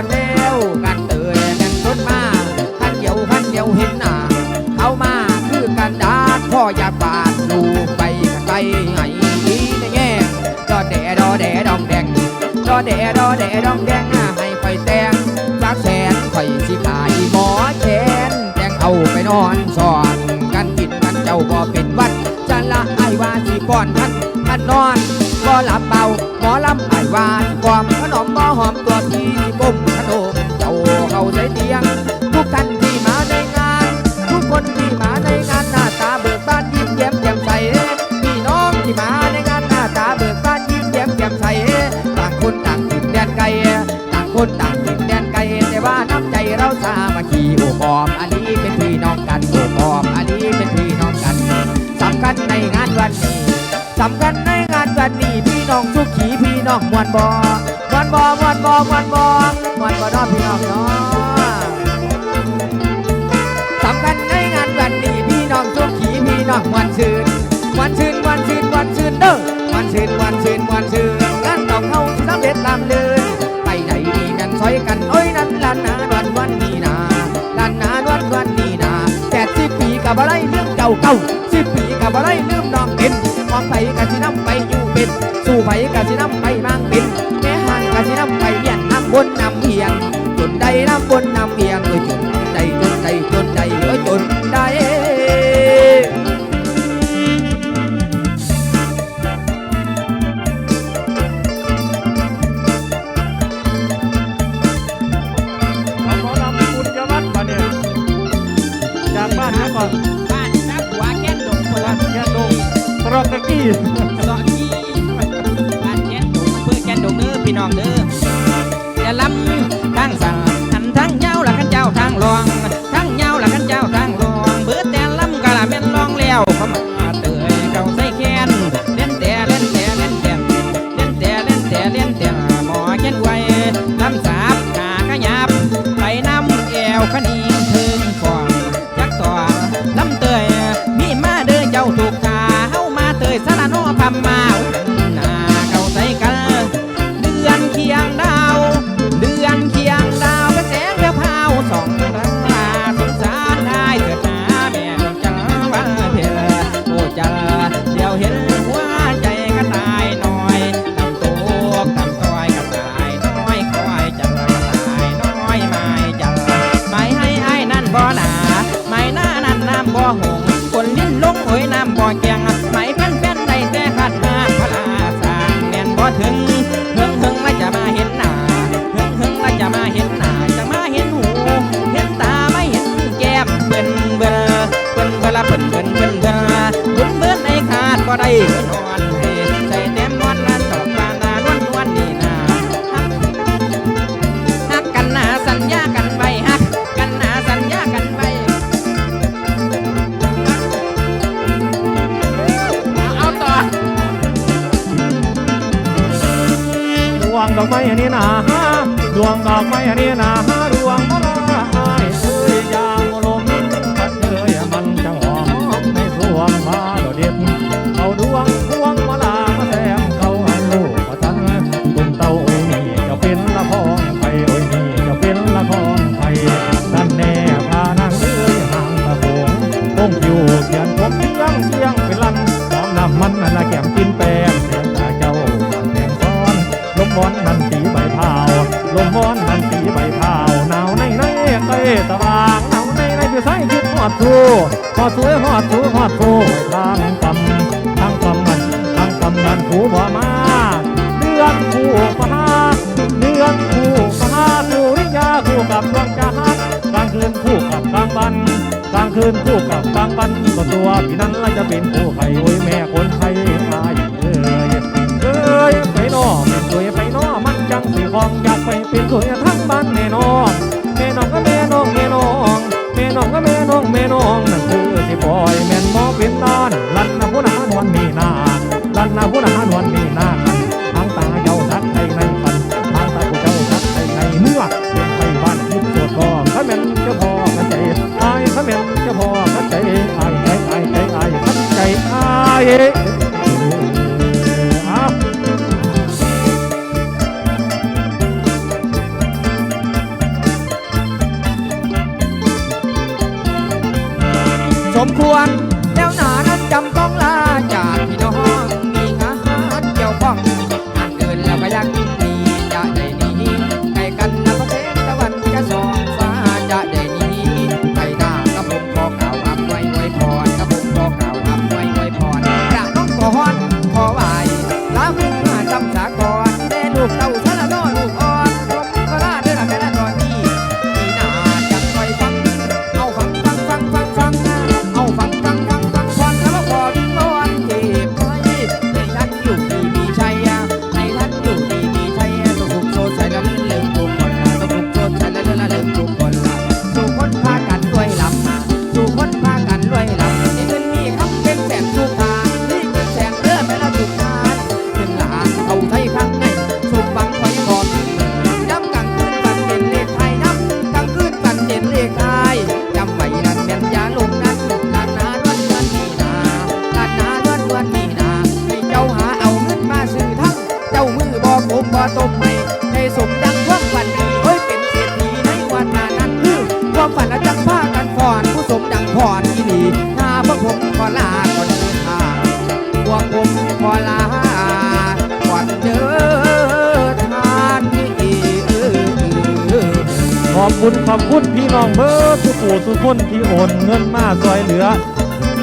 อนแล้วกันเตยกันต้นมาขันเดียวขันเดียวเห็นหน้าเข้ามาคือกันดาดพ่ออยากบาดลูกไปกันไปไงดีในแง่ดอแดดอแดดองแดงดอแดดอแดดองแดงอะให้ไฟแต่งสักแสนไฟสิขายหมอแขนแต่งเอาไปนอนสอนกันกินกันเจ้าบ่เป็นวัดจะละไอวาสิป้อนท่านท่านนอนบ่หลับเบาหมอลำไอวานความขน นแดนไกลต่างคนต่างถิ่นแดนไกลแต่ว่าน้ำใจเราสามัคคีโอบอมอันนี้เป็นพี่น้องกันโอบอมอันนี้เป็นพี่น้องกันสำคัญในงานวันนี้สำคัญในงานวันนี้พี่น้องสุกขีพี่น้องมวนบอมวนบอมวนบอมวนบอมวนบอน้องพี่น้องเนาะสำคัญในงานวันนี้พี่น้องสุกขีพี่น้องมวนชื่นมวนชื่นมวนชื่นมวนชื่นเด้อมวนชื่นมวนชื่นมวนชื่นงานต้องเข้าสำเร็จ เก่าเก่าสิบปีกับอะไรลืมน้องเป็นมองไปกะสิน้ำไปอยู่เป็น สู่ไปกะสิน้ำไปมั่งเป็นแม่ห่างกะสิน้ำไปเบียนน้ำบนน้ำเพียงจนได้น้ำบนน้ำเพียง ตรอกตะกี้สองที่บ้านแก้นดงอำเพื่อแกนดงเด้อพี่น้องเด้ออย่าล้ำทางสั่งหันทั้งเจ้าละขันเจ้าทางลองทั้งเจ้าละขันเจ้าทางลองเบิดแต่ล้ำกะละแม่นลองแล้วเขามาเตยเขาใส่แขนเล่นแต่เล่นแต่เล่นแต่เล่นแต่เล่นแต่เล่นแต่ บ่ถึงเฮิงเฮิงแล้วจะมาเห็นหน้าเฮิงเฮิงแล้วจะมาเห็นหน้าจะมาเห็นหู เห็นตาไม่เห็นแก้มเบิ่นเบิ่นเบิ่นเบิ่นละเบิ่นเบิ่นเบิ่นเบิ่นบุญเบิ่นในขาดบ่ได้ ดวงดอกไม้อันนี้นะดวงดอกไม้อันนี้นะ ตะวางหนาในในพี่ใส่คิดหอดทูหอดสวยหอดสูหอดโูทางกำทางกำมันทางกำนันผูบ่มาเดือนคู่มาเดือนคู่มาสุริยาคู่กับดวงจันทร์กลางคืนคู่กับกลางวันกลางคืนคู่กับกลางวันก็ตัวพี่นั้นละจะเป็นคู่ไข่โอ้ยแม่คนไทยตายเอ้ยเอ้ยไปนอเป็นสวยไปนอมันจังสีของอยากไปเป็นสวย น้องแม่น้องนั่นคือสิปล่อยแม่นหมอเป็นนาน มควร แล้วหนานั้นจำต้องลาจากพี่น้องมีงานเกี่ยวข้องงานเกินแล้วก็ยังมีจะได้หนีไกลกันนะพระเทศตะวันจะสองฟ้าจะได้หนีไปหน้ากระผมขอกล่าวอำไว้ไว้พรกระผมขอกล่าวอำไว้ไว้พรกระน้องก่อนขอไหวลาพึ่งมาจำสากรแม่ลูกเต้า ลาก่อนเดินทางนี่เออขอบคุณขอบคุณพี่น้องเบิร์ดทุกผู้ทุกคนที่โอนเงินมาซอยเหลือ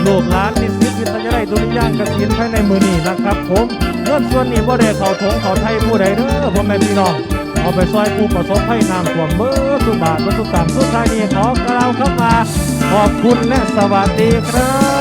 ลูกหลานนิสิตวิทยาลัยดุริยางค์เกษียณภายในมือนี้นะครับผมเงินส่วนนี้บ่ได้เขาถงเขาไทยผู้ใดเด้อพ่อแม่พี่น้องเอาไปซอยผู้ประสบภัยน้ำท่วมเบิร์สุบาทสุตามสุดท้ายนี้ขอกล่าวคำว่าขอบคุณและสวัสดีครับ